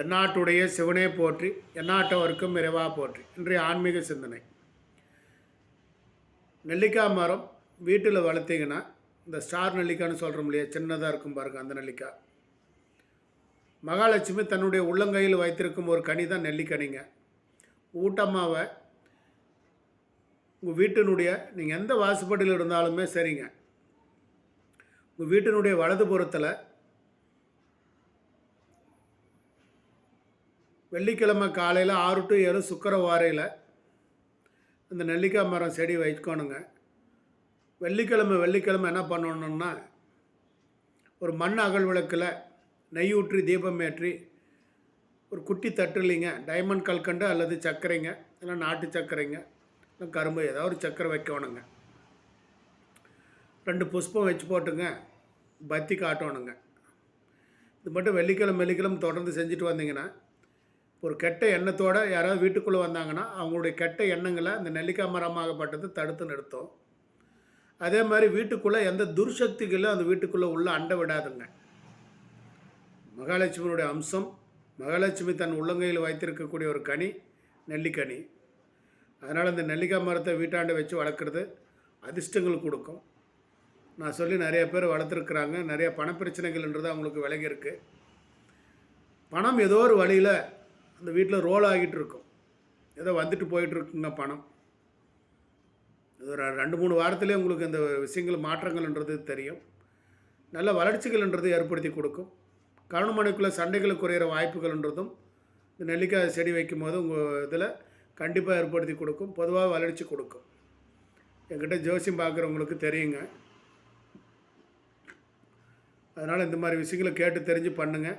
தென்னாட்டுடைய சிவனே போற்றி எந்நாட்டவருக்கும் இறைவா போற்றி இன்றைய ஆன்மீக சிந்தனை. நெல்லிக்காய் மரம் வீட்டில் வளர்த்திங்கன்னா இந்த ஸ்டார் நெல்லிக்காய்னு சொல்கிறோம் இல்லையா சின்னதாக இருக்கும் பாருங்கள் அந்த நெல்லிக்காய் மகாலட்சுமி தன்னுடைய உள்ளங்கையில் வைத்திருக்கும் ஒரு கனி தான் நெல்லிக்கனிங்க. ஊட்டம்மாவை உங்கள் வீட்டினுடைய நீங்கள் எந்த வாசுபாட்டில் இருந்தாலுமே சரிங்க. உங்கள் வீட்டினுடைய வலதுபுறத்தில் வெள்ளிக்கிழமை காலையில் ஆறு டு ஏழு சுக்கரவாரையில் இந்த நெல்லிக்காய் மரம் செடி வைக்கணுங்க. வெள்ளிக்கிழமை வெள்ளிக்கிழமை என்ன பண்ணணுன்னா ஒரு மண் அகல் விளக்கில் நெய் ஊற்றி தீபம் ஏற்றி ஒரு குட்டி தட்டுலிங்க டைமண்ட் கல்கண்டு அல்லது சர்க்கரைங்க இல்லை நாட்டு சர்க்கரைங்க இல்லை கரும்பு ஏதாவது ஒரு சர்க்கரை வைக்கணுங்க. ரெண்டு புஷ்பம் வச்சு போட்டுங்க பத்தி காட்டணுங்க. இது மட்டும் வெள்ளிக்கிழமை வெள்ளிக்கிழமை தொடர்ந்து செஞ்சுட்டு வந்தீங்கன்னா ஒரு கெட்ட எண்ணத்தோடு யாராவது வீட்டுக்குள்ளே வந்தாங்கன்னா அவங்களுடைய கெட்ட எண்ணங்களை அந்த நெல்லிக்காய் மரமாகப்பட்டது தடுத்து நிறுத்தும். அதே மாதிரி வீட்டுக்குள்ளே எந்த துர்சக்திகளும் அந்த வீட்டுக்குள்ளே உள்ள அண்டை விடாதுங்க. மகாலட்சுமியுடைய அம்சம் மகாலட்சுமி தன் உள்ளங்கையில் வைத்திருக்கக்கூடிய ஒரு கனி நெல்லிக்கனி அதனால் இந்த நெல்லிக்காய் மரத்தை வீட்டாண்ட வச்சு வளர்க்குறது அதிர்ஷ்டங்கள் கொடுக்கும். நான் சொல்லி நிறைய பேர் வளர்த்துருக்குறாங்க. நிறைய பணப்பிரச்சனைகள்ன்றது அவங்களுக்கு விலகி இருக்குது பணம் ஏதோ ஒரு வழியில் அந்த வீட்டில் ரோல் ஆகிட்டு இருக்கும் ஏதோ வந்துட்டு போயிட்டு இருக்குங்க பணம். இது ஒரு ரெண்டு மூணு வாரத்திலே உங்களுக்கு இந்த விஷயங்கள் மாற்றங்கள்ன்றது தெரியும். நல்ல வளர்ச்சிகள்ன்றது ஏற்படுத்தி கொடுக்கும். கணவன் மனைக்குள்ளே சண்டைகள் குறையிற வாய்ப்புகள்ன்றதும் இந்த நெல்லிக்காய் செடி வைக்கும் போது உங்கள் இதில் கண்டிப்பாக ஏற்படுத்தி கொடுக்கும். பொதுவாக வளர்ச்சி கொடுக்கும். என்கிட்ட ஜோசியம் பார்க்குறவங்களுக்கு தெரியுங்க. அதனால் இந்த மாதிரி விஷயங்களை கேட்டு தெரிஞ்சு பண்ணுங்கள்